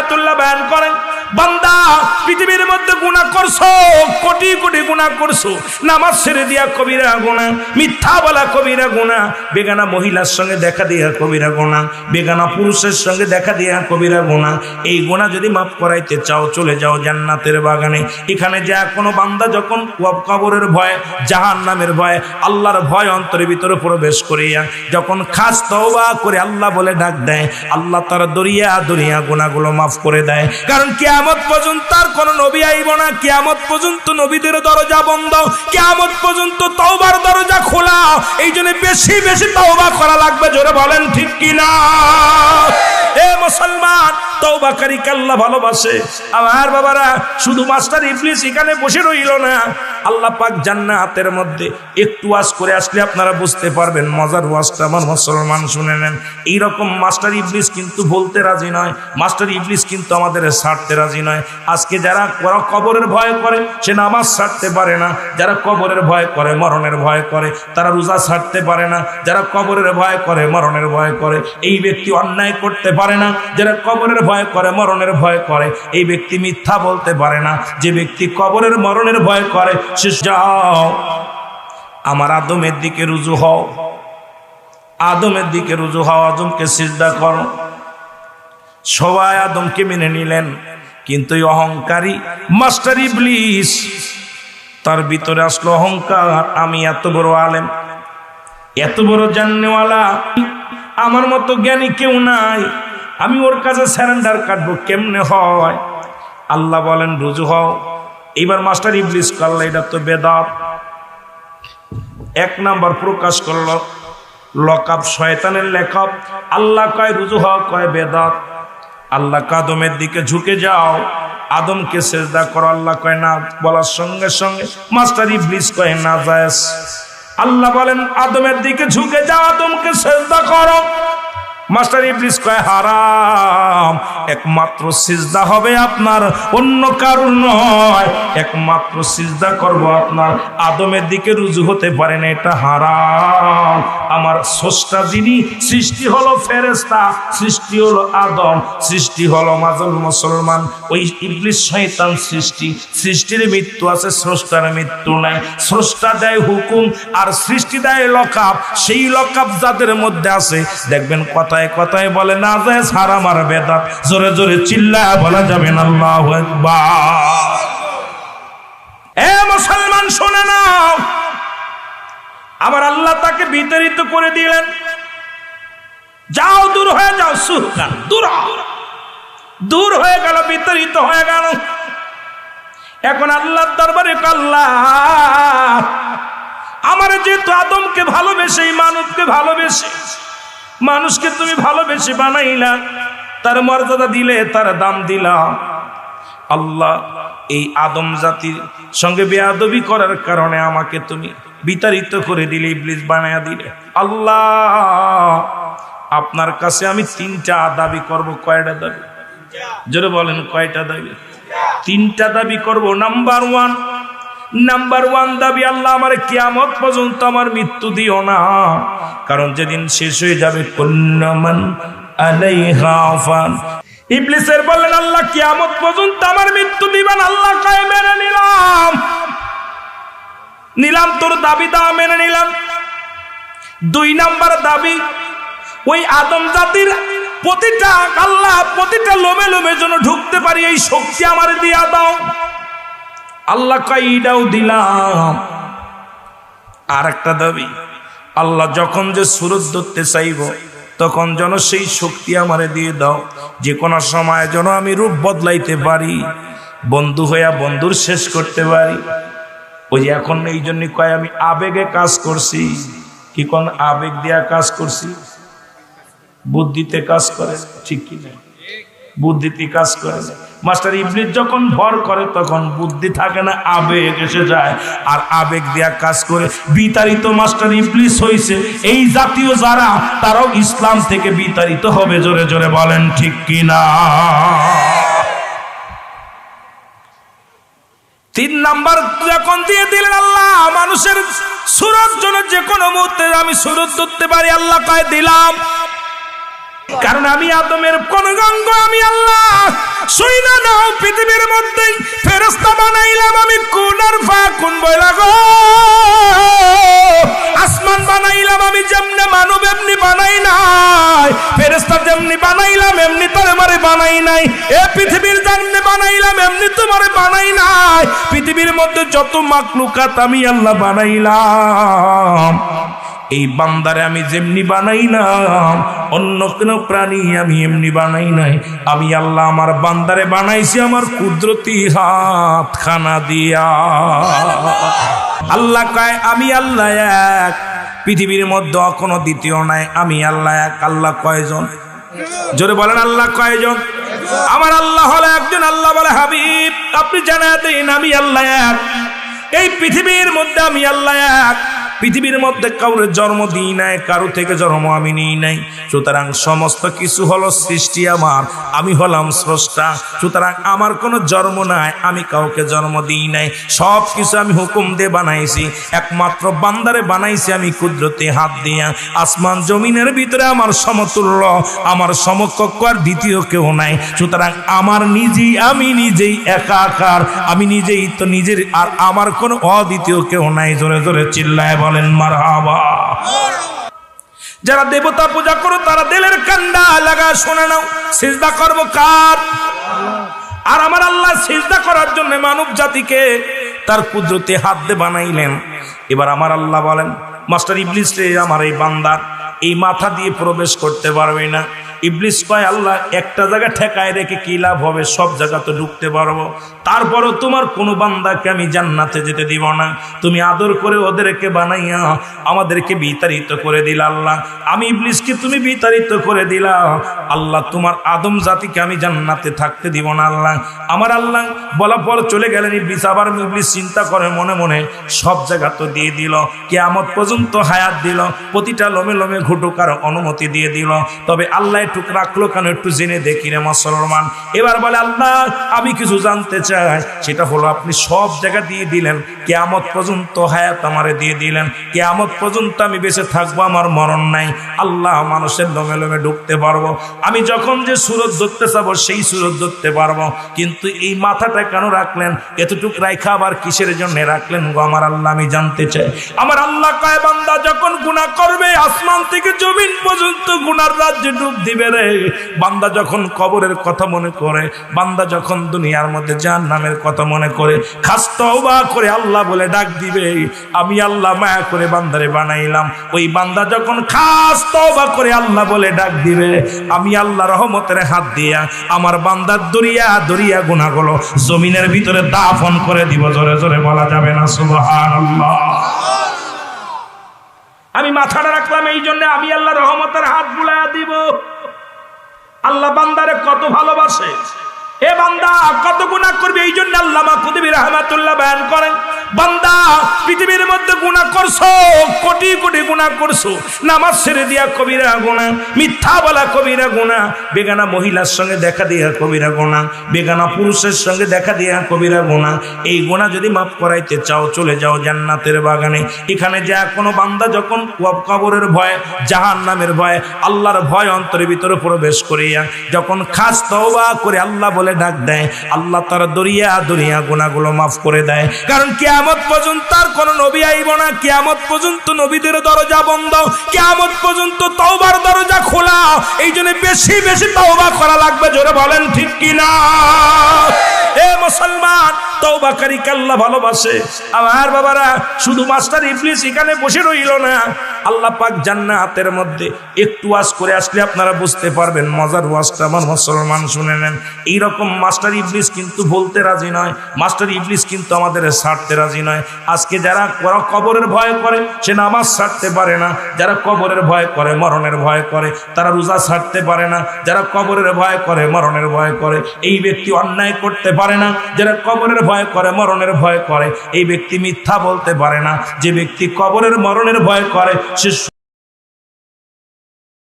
রহমাতুল্লাহ বয়ান করেন। বান্দা, পৃথিবীর মধ্যে গুণা করছ, কোটি কোটি গুণা করছ, নামাজ ছেড়ে দিয়া কবিরা গুণা মিথ্যা বলা কবিরা গুণা বেগানা মহিলার সঙ্গে দেখা দিয়া কবিরা গুণা বেগানা পুরুষের সঙ্গে দেখা দিয়া কবিরা গুণা এই গুণা যদি মাফ করাইতে চাও, চলে যাও জান্নাতের বাগানে। এখানে যা কোনো বান্দা যখন কবরের ভয় জাহান নামের ভয়, আল্লাহর ভয় অন্তরের ভিতরে প্রবেশ করিয়া, যখন খাস তওবা করে আল্লাহ বলে ডাক দেয়, আল্লাহ তার দরিয়া দরিয়া গুণাগুলো মাফ করে দেয়। কারণ কিয়ামত পর্যন্ত আর কোন নবী আইব না। কেয়ামত পর্যন্ত নবীদের দরজা বন্ধ। কেয়ামত পর্যন্ত তওবার দরজা খোলা। এই জন্য বেশি বেশি তওবা করা লাগবে। জোরে বলেন ঠিক কিনা? এ মুসলমান তওবাকারীকে আল্লাহ ভালোবাসে। আমার বাবারা, শুধু মাস্টার ইবলিস এখানে বসে রইল না। আল্লাহ পাক জান্নাতের মধ্যে একটু ওয়াজ করে আসলে আপনারা বুঝতে পারবেন, মজার ওয়াজটা আমার মুসলমান শুনে নেন। এইরকম মাস্টার ইবলিস কিন্তু বলতে রাজি নয়, মাস্টার ইবলিস কিন্তু আমাদের ছাড়তে রাজি নয়। আজকে যারা কবরের ভয় করে, সে নামাজ ছাড়তে পারে না। যারা কবরের ভয় করে, মরণের ভয় করে, তারা রোজা ছাড়তে পারে না। যারা কবরের ভয় করে, মরণের ভয় করে, এই ব্যক্তি অন্যায় করতে পারে না। যারা কবরের ভয় করে, মরণের ভয় করে। এই ব্যক্তি মিথ্যা বলতে পারে না। যে ব্যক্তি কবরের, মরণের ভয় করে, সে যাও। আমার আদমের দিকে রুজু হও। আদমের দিকে রুজু হও, আদমকে সিজদা করো। সবাই আদমকে মেনে নিলেন। কিন্তু এই অহংকারী মাস্টার ইবলিস, তার ভিতরে আসলো অহংকার। আমি এত বড় আলেম, এত বড় জাননেওয়ালা। আমার মতো জ্ঞানী কেউ নাই। আমি ওর কাছে স্যারেন্ডার কাটবো, কেমনে হয়? আল্লাহ বলেন, রুজু হও। এইবার মাস্টার ইবলিস করল এটা তো বেদাত। এক নাম্বার প্রকাশ করল লকাব শয়তানের লেখক আল্লাহ কয়, রুজু হও, কয়, বেদাত। আল্লাহ কাদমের দিকে ঝুঁকে যাও। আদমকে সেজদা করো, আল্লাহ কয়, না, বলার সঙ্গে সঙ্গে মাস্টার ইবলিস কয়, না, জায়েজ। আল্লাহ বলেন, আদমের দিকে ঝুঁকে যাও, আদমকে সেজদা করো। মাস্টার ইবলিস কয় হারাম। একমাত্র সিজদা হবে আপনার, অন্য কারণ নয়। একমাত্র সিজদা করব আপনার। আদমের দিকে রুজু হতে পারে না, এটা হারাম। আমার স্রষ্টা যিনি, সৃষ্টি হলো ফেরেস্তা সৃষ্টি হলো আদম, সৃষ্টি হলো মাজল মুসলমান। ওই ইবলিস শয়তান সৃষ্টি, সৃষ্টির মৃত্যু আছে, স্রষ্টার মৃত্যু নাই। স্রষ্টা দেয় হুকুম, আর সৃষ্টি দেয় লকাপ। সেই লকাপ যাদের মধ্যে আছে, দেখবেন কথায় কথায় বলে না যায় সারা মার বেদাত জোরে জোরে চিল্লা বলা যাবে না, আল্লাহু এ মুসলমান, শোনে নাও আবার আল্লাহ তাকে বিতাড়িত করে দিলেন। যাও, দূর হয়ে যাও সুহকান দূর। দূর হয়ে গেল, বিতাড়িত হয়ে গেল। এখন আল্লাহর দরবারে আল্লাহ, আমার যেহেতু আদমকে ভালোবেসে এই ভালোবেসে, মানুষকে তুমি ভালোবেসে বানাইলা তার মর্যাদা দিলে তার দাম দিলাম। আল্লাহ এই আদম জাতির সঙ্গে বেয়াদবি করার কারণে আমাকে তুমি বিতাড়িত করে দিলে, ইবলিস বানায়া দিলে। আল্লাহ, আপনার কাছে আমি তিনটা দাবি করব, কয়টা দাবি? জোরে বলেন, কয়টা দাবি? তিনটা দাবি করব। নাম্বার ওয়ান নাম্বার ওয়ান দাবি, আল্লাহ আমার কিয়ামত পর্যন্ত আমার মৃত্যু দিও না। কারণ যেদিন শেষ হয়ে যাবে কন্যামান আলাইহা ফান ইবলিসের বললেন, আল্লাহ কিয়ামত পর্যন্ত আমার মৃত্যু দিবেন, আল্লাহ কয় মেনে নিলাম। নিলাম তোর দাবি দা মেনে নিলাম। দুই নাম্বার দাবি, ওই আদম জাতির প্রতিটা আল্লাহ প্রতিটা লোমে লোমে যেন ঢুকতে পারি, এই শক্তি আমার দিয়া দাও। আল্লাহ কাইডাও দিলাম। আর একটা দাবি, আল্লাহ যখন যে সুরত ধরতে চাইব তখন যেন সেই শক্তি আমারে দিয়ে দাও। যে কোনো সময় যেন আমি রূপ বদলাইতে পারি, বন্ধু হইয়া বন্ধুর শেষ করতে পারি। ওই যে এখন এই জন্য কয়, আমি আবেগে কাজ করছি। কি কোন আবেগ দিয়া কাজ করছি? বুদ্ধিতে কাজ করে, ঠিক কি না? বুদ্ধিতে কাজ করে। মাস্টার ইবলিস যখন ভর করে, তখন বুদ্ধি থাকে না, আবেগ এসে যায়। আর আবেগ দেয়া কাজ করে। বিতাড়িত মাস্টার ইবলিস হয়েছে এই জাতীয় যারা, তারাও ইসলাম থেকে বিতাড়িত হবে, জোরে জোরে বলেন ঠিক কিনা? তিন নাম্বার যখন দিয়ে দিলেন আল্লাহ, মানুষের সুরত জন্য যে কোনো মুহূর্তে আমি সুরত ধরতে পারি, আল্লাহ কয় দিলাম কারণ আমি আদমের কোন গঙ্গ আমি আল্লাহ শুই নাও পৃথিবীর মধ্যেই। ফেরস্তা বানাইলাম আমি কোন আর ফা কোন বইলা গো আসমান বানাইলাম আমি যেমনে মানব, এমনি বানাই নাই। ফেরেস্তা যেমনি বানাইলাম, এমনি তোর মারে বানাই নাই। এ পৃথিবীর যেমনি বানাইলাম, এমনি তোমারে বানাই নাই। পৃথিবীর মধ্যে যত মাকলুকাত আমি আল্লাহ বানাইলাম। এই বান্দারে আমি যেমনি বানাই না অন্য কোনো প্রাণী আমি এমনি বানাই নাই। আমি আল্লাহ আমার বান্দারে বানাইছি আমার কুদরতি হাত খানা দিয়া। আল্লাহ কয়, আমি আল্লাহ এক। পৃথিবীর মধ্যে কোনো দ্বিতীয় নাই, আমি আল্লাহ এক। আল্লাহ কয়জন? জোরে বলেন, আল্লাহ কয়জন? আমার আল্লাহ হলো একজন, আল্লাহ বলে, হাবিব, আপনি জানা দিন, আমি আল্লাহ এক। এই পৃথিবীর মধ্যে আমি আল্লাহ এক। পৃথিবীর মধ্যে কাউরে জন্ম দিই নাই, কারও থেকে জন্ম আমি নিই নাই। সুতরাং সমস্ত কিছু হলো সৃষ্টি আমার, আমি হলাম স্রষ্টা। সুতরাং আমার কোনো জন্ম নাই, আমি কাউকে জন্ম দিই নাই। সব কিছু আমি হুকুম দিয়ে বানাইছি, একমাত্র বান্দারে বানাইছি আমি কুদরতে হাত দিয়া। আসমান জমিনের ভিতরে আমার সমতুল্য, আমার সমকক্ষ আর দ্বিতীয় কেউ নাই। সুতরাং আমার নিজেই, আমি নিজেই একাকার, আমি নিজেই তো নিজের, আর আমার কোনো অদ্বিতীয় কেউ নাই। জোরে জোরে চিল্লায় বলেন, মারহাবা। যারা দেবতা পূজা করো, তারা দেলের কান্ডা লাগা শুনে নাও। সিজদা করব কার? আর আমার আল্লাহ সিজদা করার জন্য মানব জাতিকে তার কুদরতে হাত দিয়ে বানাইলেন। এবার আমার আল্লাহ বলেন, মাস্টার ইবলিস আমার এই বান্দার এই মাথা দিয়ে প্রবেশ করতে পারবে না। ইবলিস কয়, আল্লাহ, একটা জায়গা ঠেকায় রেখে কি লাভ হবে? সব জায়গা তো ঢুকতে পারব। তারপরও তোমার কোনো বান্দাকে আমি জান্নাতে যেতে দিব না। তুমি আদর করে ওদেরকে বানাইয়া আমাদেরকে বিতাড়িত করে দিলা আল্লাহ। আমি ইবলিসকে তুমি বিতাড়িত করে দিলা। আল্লাহ, তোমার আদম জাতিকে আমি জান্নাতে থাকতে দিব না আল্লাহ। আমার আল্লাহ বলা পর চলে গেলেন ইবলিস। আবার ইবলিস চিন্তা করে মনে মনে, সব জায়গা তো দিয়ে দিল। কে কেয়ামত পর্যন্ত হায়াত দিল। প্রতিটা লোমে লোমে ঘুটুকার অনুমতি দিয়ে দিল। তবে আল্লাহ একটু রাখল কেন একটু জেনে দেখি মুসলমান। এবার বলে, আল্লাহ, আমি কিছু জানতে চাই। সেটা হলো, আপনি সব জায়গা দিয়ে দিলেন, কেয়ামত পর্যন্ত হায়াত আমারে দিয়ে দিলেন। কেয়ামত পর্যন্ত আমি বেঁচে থাকব, আমার মরণ নাই। আল্লাহ মানুষের ঢুকতে পারব। আমি যখন যে সুরত ধরতে চাবো, সেই সুরত ধরতে পারব। কিন্তু এই মাথাটা কেন রাখলেন? এতটুক রাইখা আবার কিসের জন্য রাখলেন গো আমার আল্লাহ, আমি জানতে চাই। আমার আল্লাহ কয়, বান্দা, যখন গুনাহ করবে, আসমান থেকে জমিন পর্যন্ত গুনার রাজ্যে ডুব দিবে। রে। বান্দা যখন কবরের কথা মনে করে, বান্দা যখন দুনিয়ার মধ্যে জাহান নামের কথা মনে করে, খাস করে আল্লাহ বলে ডাক দিবে। আমি আল্লাহ মায়া করে বান্দারে বানাইলাম। ওই বান্দা যখন খাস করে আল্লাহ বলে ডাক দিবে, আমি আল্লাহ রহমতের হাত দিয়া আমার বান্দার দরিয়া দরিয়া গুনাহগুলো জমিনের ভিতরে দাফন করে দিব। জোরে জোরে বলা যাবে না, সুবহানাল্লাহ। আমি মাথাটা রাখলাম এই জন্য আমি আল্লাহ রহমতের হাত বুলাইয়া দিব। আল্লাহ বান্দারে কত ভালোবাসে? এ বান্দা, কত গুণা করবে? এই জন্য আল্লাহ কুদবি রহমাতুল্লাহ বয়ান করেন বান্দা, পৃথিবীর মধ্যে গুণা করছ, কোটি কোটি গুণা করছ। নামাজ ছেড়ে দিয়া কবিরা গুণা মিথ্যা বলা কবিরা গুণা বেগানা মহিলার সঙ্গে দেখা দিয়া কবিরা গুণা বেগানা পুরুষের সঙ্গে দেখা দিয়া কবিরা গুণা এই গুণা যদি মাফ করাইতে চাও, চলে যাও জান্নাতের বাগানে। এখানে যা কোনো বান্দা যখন কবরের ভয় জাহান নামের ভয়, আল্লাহর ভয় অন্তরের ভিতরে প্রবেশ করিয়া, যখন খাস তওবা করে আল্লাহ বলে ডাক দেয়, আল্লাহ তার দরিয়া দরিয়া গুণাগুলো মাফ করে দেয়। কারণ কেয়ামত পর্যন্ত আর কোন নবী আইব না। কেয়ামত পর্যন্ত নবীদের দরজা বন্ধ। কেয়ামত পর্যন্ত তওবার দরজা খোলা। এই জন্য বেশি বেশি তওবা করা লাগবে। জোরে বলেন ঠিক কিনা? এ মুসলমান তওবাকারীকে আল্লাহ ভালোবাসে। আমার বাবারা, শুধু মাস্টার ইবলিস এখানে বসে রইল না। আল্লাহ পাক জান্নাতের মধ্যে একটু ওয়াজ করে আসলে আপনারা বুঝতে পারবেন, মজার ওয়াজটা আমার মুসলমান শুনে নেন। এইরকম মাস্টার ইবলিস কিন্তু বলতে রাজি নয়, মাস্টার ইবলিস কিন্তু আমাদের ছাড়তে রাজি নয়। আজকে যারা কবরের ভয় করে, সে নামাজ ছাড়তে পারে না। যারা কবরের ভয় করে, মরণের ভয় করে, তারা রোজা ছাড়তে পারে না। যারা কবরের ভয় করে, মরণের ভয় করে, এই ব্যক্তি অন্যায় করতে পারে না। যারা কবরের ভয় করে, মরণের ভয় করে। এই ব্যক্তি মিথ্যা বলতে পারে না। যে ব্যক্তি কবরের মরণের ভয় করে, সে